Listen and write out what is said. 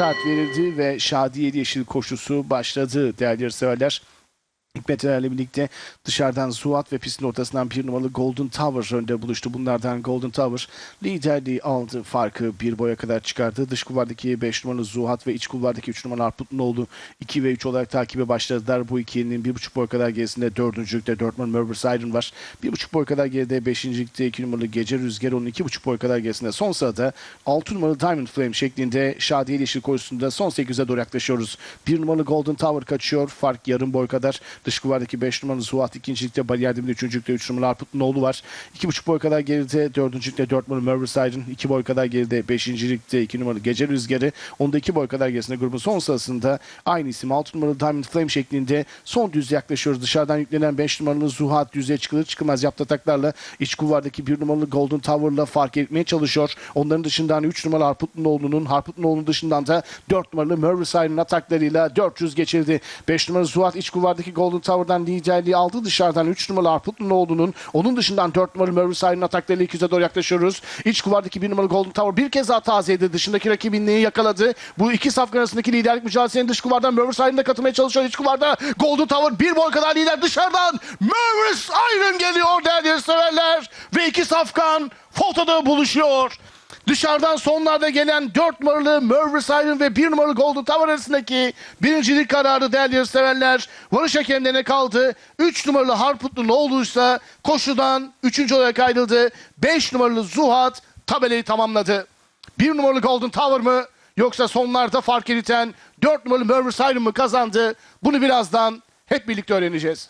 start verildi ve Şadiye Yeşil koşusu başladı değerli severler. Erer'le birlikte dışarıdan Suat ve pistin ortasından bir numaralı Golden Tower önde buluştu. Bunlardan Golden Tower liderliği aldı. Farkı bir boya kadar çıkardı. Dış kulvardaki 5 numaralı Zuhat ve iç kulvardaki 3 numaralı Arputluoğlu 2 ve 3 olarak takibe başladılar. Bu ikilinin 1,5 boy kadar gerisinde 4. lükte 4 numaralı Merver Siren var. 1,5 boy kadar geride 5. lükte 2 numaralı Gece Rüzgarı onun 2,5 boy kadar gerisinde. Son sırada 6 numaralı Diamond Flame şeklinde Şadiye Yeşil koşusunda son 8'e doğru yaklaşıyoruz. 1 numaralı Golden Tower kaçıyor. Fark yarım boy kadar. Dış kulvardaki 5 numaralı Suat ikincilikte bariyer dibinde üçüncülükte 3 numaralı Arputluoğlu var. 2,5 boy kadar geride dördüncülükte 4 numaralı Merver Siren. 2 boy kadar geride beşincilikte 2 numaralı Gece Rüzgarı. Onda 2 boy kadar gerisinde grubun son sırasında aynı isim 6 numaralı Diamond Flame şeklinde son düz yaklaşıyoruz. Dışarıdan yüklenen 5 numaralı Zuhat düzeye çıkılır çıkılmaz yaptı ataklarla iç kulvardaki 1 numaralı Golden Tower'la fark etmeye çalışıyor. Onların dışından 3 numaralı Harputluoğlu'nun Harputluoğlu'nun dışından da 4 numaralı Merver Siren'ın ataklarıyla 400 geçirdi. 5 numaralı Zuhat iç kulvardaki Golden Tower'dan liderliği aldı. Dışarıdan 3 numaralı Harputluoğlu'nun onun dışından 4 numaralı Merver Siren'ın ataklarıyla 200'e doğru yaklaşıyoruz. İç kulvardaki 1 numaralı Golden Tower bir kez daha tazeledi. Dışındaki rakibinliği yakaladı. Bu iki safkan arasındaki liderlik mücadelesinin dış kulvardan Merver Siren'de katılmaya çalışıyor. İç kulvarda Golden Tower bir boy kadar lider dışarıdan Merver Siren geliyor değerli severler. Ve iki safkan fotoda buluşuyor. Dışarıdan sonlarda gelen 4 numaralı Merver Siren ve 1 numaralı Golden Tower arasındaki birincilik kararı değerli severler. Varış hakemlerine kaldı. 3 numaralı Harputlu ne olduysa koşudan 3. olarak ayrıldı. 5 numaralı Zuhat tabelayı tamamladı. 1 numaralı Golden Tower mı yoksa sonlarda fark eriten 4 numaralı Merver Siren mı kazandı? Bunu birazdan hep birlikte öğreneceğiz.